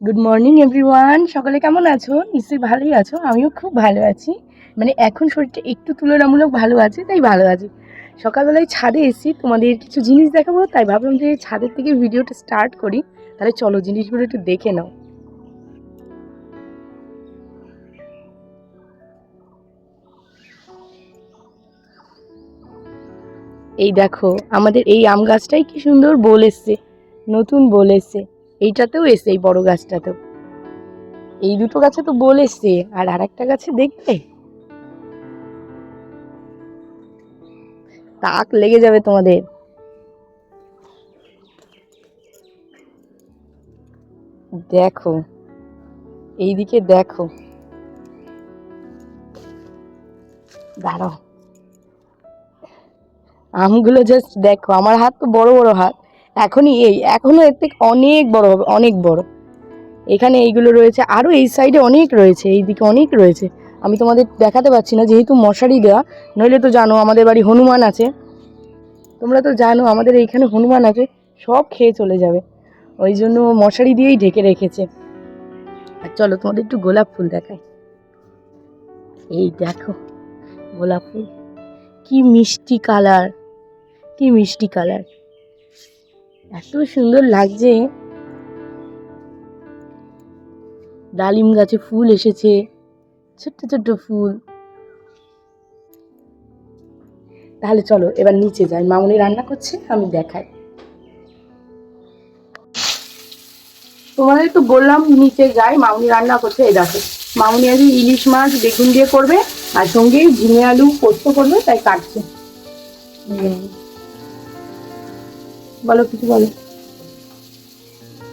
Good morning everyone সকালে কেমন আছো? নিশ্চয়ই ভালোই আছো। আমিও খুব ভালো আছি। মানে এখন শরীরটা একটু তুলনামূলক ভালো আছে, তাই ভালো আছি। সকালবেলায় ছাদে এসেছি, তোমাদের কিছু জিনিস দেখাবো, তাই ভাবলাম যে ছাদের থেকে ভিডিওটা স্টার্ট করি। তাহলে চলো জিনিসগুলো একটু দেখে নাও। এই দেখো, আমাদের এই আম গাছটাই কি সুন্দর বোল এসছে। নতুন বোল এসছে। এইটাতেও এসছে এই বড় গাছটাতেও। এই দুটো গাছে তো বোল এসছে, আর আরেকটা গাছে দেখবে? তাক লেগে যাবে তোমাদের। দেখো, এইদিকে দেখো। দাঁড়াও। আমগুলো জাস্ট দেখো, আমার হাত তো বড় বড় হাত। এখনই এই এখনও এর থেকে অনেক বড় হবে, অনেক বড়। এখানে এইগুলো রয়েছে, আরও এই সাইডে অনেক রয়েছে, এই দিকে অনেক রয়েছে। আমি তোমাদের দেখাতে পারছি না, যেহেতু মশারি দেওয়া নইলে তো জানো আমাদের বাড়ি হনুমান আছে। তোমরা তো জানো আমাদের এইখানে হনুমান আছে, সব খেয়ে চলে যাবে। ওই জন্য মশারি দিয়েই ঢেকে রেখেছে। আর চলো তোমাদের একটু গোলাপ ফুল দেখাই। এই দেখো, গোলাপ ফুল। কি মিষ্টি কালার, কি মিষ্টি কালার। এত সুন্দর লাগছে। ডালিম গাছে ফুল এসেছে। ছোট্ট ছোট্ট ফুল। তাহলে চলো, এবার নিচে যাই। মামনি রান্না করছে, আমি দেখাই। তোমাদের তো বললাম নিচে যাই, মামনি রান্না করছে, এই দেখো। মামুনি আজ ইলিশ মাছ বেগুন দিয়ে করবে, আর সঙ্গে ঝিঙে আলু পোস্ত করবে, তাই কাটছে। বলো কিছু বলো।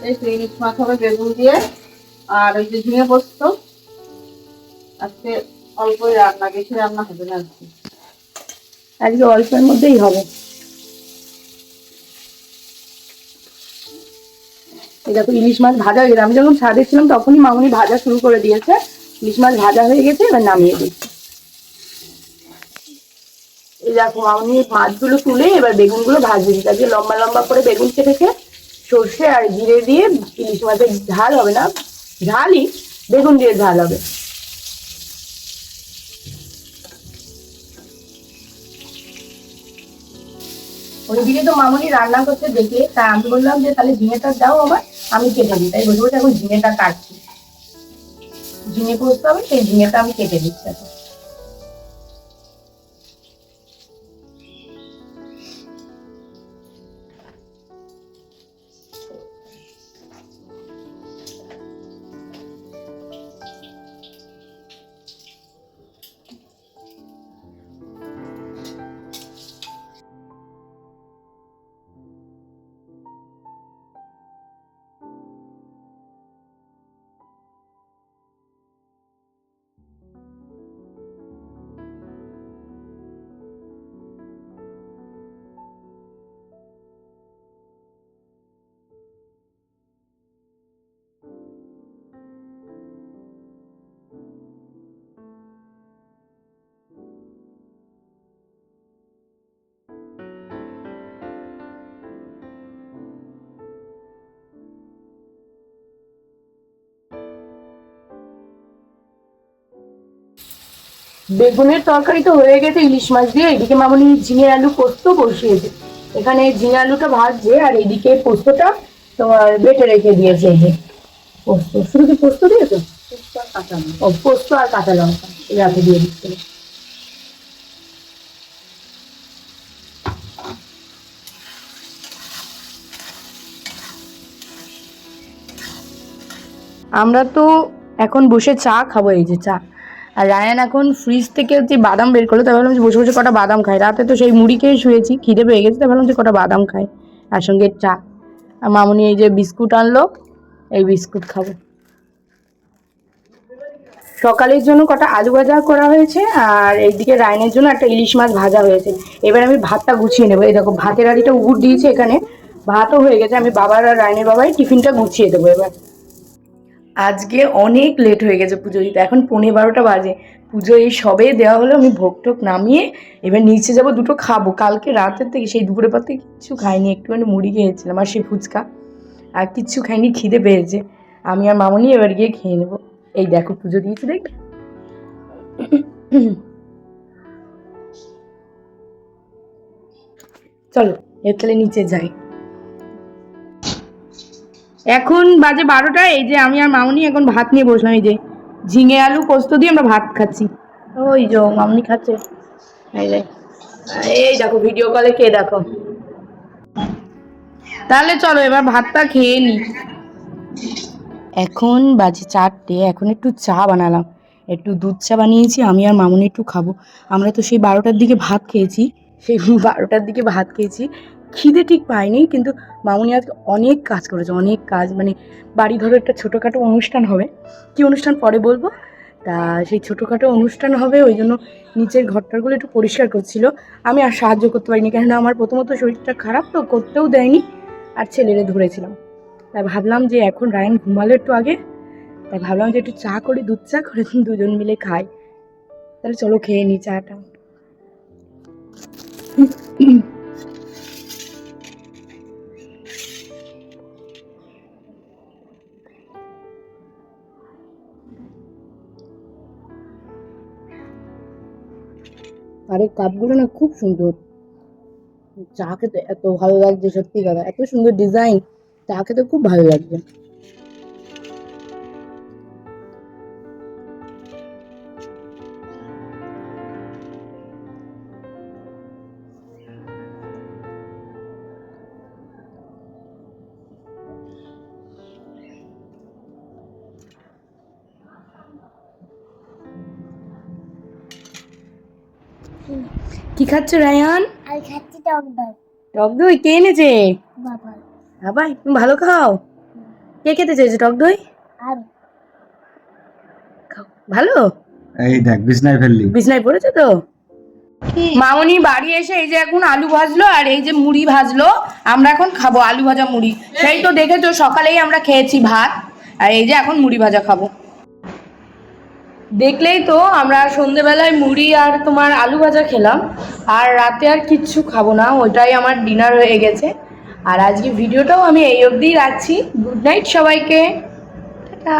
এই তো ইলিশ মাছ হবে বেগুন দিয়ে আর ওই যে ঝিঙে পোস্ত। আজকে অল্পই রান্না বেশি রান্না হবে না আজকে। আজকে অল্পের মধ্যেই হবে। দেখো ইলিশ মাছ ভাজা হয়ে গেছে। আমি যখন ছাদে ছিলাম তখনই মামুনি ভাজা শুরু করে দিয়েছে। ইলিশ মাছ ভাজা হয়ে গেছে এবার নামিয়ে দিচ্ছি। দেখো মামুনি মাছগুলো তুলে এবার বেগুনগুলো ভাজবে। আজকে লম্বা লম্বা করে বেগুন কেটে কেটেছে, সর্ষে আর জিরে দিয়ে ইলিশ মাছের ঝাল হবে না, ঝালই বেগুন দিয়ে ঝাল হবে। ওইদিকে তো মামুনি রান্না করতে দেখে তাই আমি বললাম যে তাহলে ঝিঙেটা দাও আমার আমি কেটে দিই। তাই বসে এখন ঝিঙেটা কাটছি। ঝিঙে পোস্ত হবে, সেই ঝিঙেটা আমি কেটে দিচ্ছি বেগুনের তরকারি তো হয়ে গেছে, ইলিশ মাছ দিয়ে। এদিকে মামুনি ঝিঙে আলু পোস্ত বসিয়েছে। এখানে ঝিঙে আলুটা ভাজছে আর এদিকে পোস্তটা তোমার বেটে রেখে দিয়েছে এই যে। পোস্ত। শুধু কি পোস্ত দিয়েছ। ও, পোস্ত আর কাঁচা লঙ্কা। রাতে দিয়ে দিচ্ছে। আমরা তো এখন বসে চা খাব, এই যে চা। আর রায়ান এখন ফ্রিজ থেকে হচ্ছে বাদাম বের করল, তাই ভাবলাম যে বসে বসে কটা বাদাম খাই। রাতে তো সেই মুড়ি খেয়ে শুয়েছি, খিদে পেয়ে গেছে, তাই ভাবলাম যে কটা বাদাম খাই। আর সঙ্গে চা। আর মামুনি এই যে বিস্কুট আনলো, এই বিস্কুট খাব। সকালের জন্য কটা আলু ভাজা করা হয়েছে, আর এইদিকে রায়নের জন্য একটা ইলিশ মাছ ভাজা হয়েছে। এবার আমি ভাতটা গুছিয়ে নেব। এই দেখো, ভাতের আড়িটা উগুর দিয়েছে এখানে। ভাতও হয়ে গেছে। আমি বাবার আর রায়নের বাবাই টিফিনটা গুছিয়ে দেবো এবার। আজকে অনেক লেট হয়ে গেছে পুজো দিতে। এখন পনেরো বারোটা বাজে। পুজো এই সবে দেওয়া হলো, আমি ভোগ টোক নামিয়ে এবার নিচে যাব, দুটো খাব। কালকে রাতের থেকে, সেই দুপুরের পর থেকে কিচ্ছু খাইনি, একটুখানি মুড়ি খেয়েছিলাম, আর সেই ফুচকা। আর কিচ্ছু খাইনি, খিদে পেয়েছে। আমি আর মামনি এবার গিয়ে খেয়ে নেব। এই দেখো পুজো দিয়েছি দেখবে চলো, এর তাহলে নিচে যাই। এখন বাজে বারোটা, এই যে আমি আর মামনি এখন ভাত নিয়ে বসলাম, এই যে ঝিঙে আলু পোস্ত দিয়ে আমরা ভাত খাচ্ছি। ওই যে মামনি খাচ্ছে। এই দেখো ভিডিও কলে কে দেখো। তাহলে চলো, এবার ভাতটা খেয়ে নি। এখন বাজে চারটে, এখন একটু চা বানালাম। একটু দুধ চা বানিয়েছি, আমি আর মামনি একটু খাব। আমরা তো সেই বারোটার দিকে ভাত খেয়েছি। সেই বারোটার দিকে ভাত খেয়েছি। খিদে ঠিক পাইনি, কিন্তু মামনি আজকে অনেক কাজ করেছে, অনেক কাজ মানে বাড়ি ধরো একটা ছোটোখাটো অনুষ্ঠান হবে। কি অনুষ্ঠান পরে বলব? তা সেই ছোটোখাটো অনুষ্ঠান হবে, ওই জন্য নিচের ঘরটারগুলো একটু পরিষ্কার করছিল। আমি আর সাহায্য করতে পারিনি, কেননা আমার প্রথমত শরীরটা খারাপ তো, করতেও দেয়নি, আর ছেলেরে ধরেছিলাম। তাই ভাবলাম যে এখন রায়ন ঘুমালো একটু আগে, তাই ভাবলাম যে একটু চা করে, দুধ চা করে দুজন মিলে খাই। তাহলে চলো খেয়ে নি চাটা। আর এই কাপগুলো না খুব সুন্দর। চা খেতে এত ভালো লাগছে, সত্যি কথা। এত সুন্দর ডিজাইন চা খেতে খুব ভালো লাগছে। কি খাচ্ছে রায়ান আর খাচ্ছি টক দই। টক দই? কে এনেছে? বাবা। বাবাই তুমি ভালো খাও? কে খেতে চেয়েছে টক দই? আর। ভালো? এই দেখ বিছনায় ফেললি। বিছনায় পড়েছে তো? মামনি বাড়ি এসে এই যে এখন আলু ভাজলো আর এই যে মুড়ি ভাজলো আমরা এখন খাব আলু ভাজা মুড়ি। সেই তো দেখেছ সকালেই আমরা খেয়েছি ভাত আর এই যে এখন মুড়ি ভাজা খাব। দেখলেই তো আমরা সন্ধেবেলায় মুড়ি আর তোমার আলু ভাজা খেলাম, আর রাতে আর কিচ্ছু খাব না ওটাই আমার ডিনার হয়ে গেছে। আর আজকে ভিডিওটাও আমি এই অবধিই রাখছি। গুড নাইট সবাইকে। টাটা।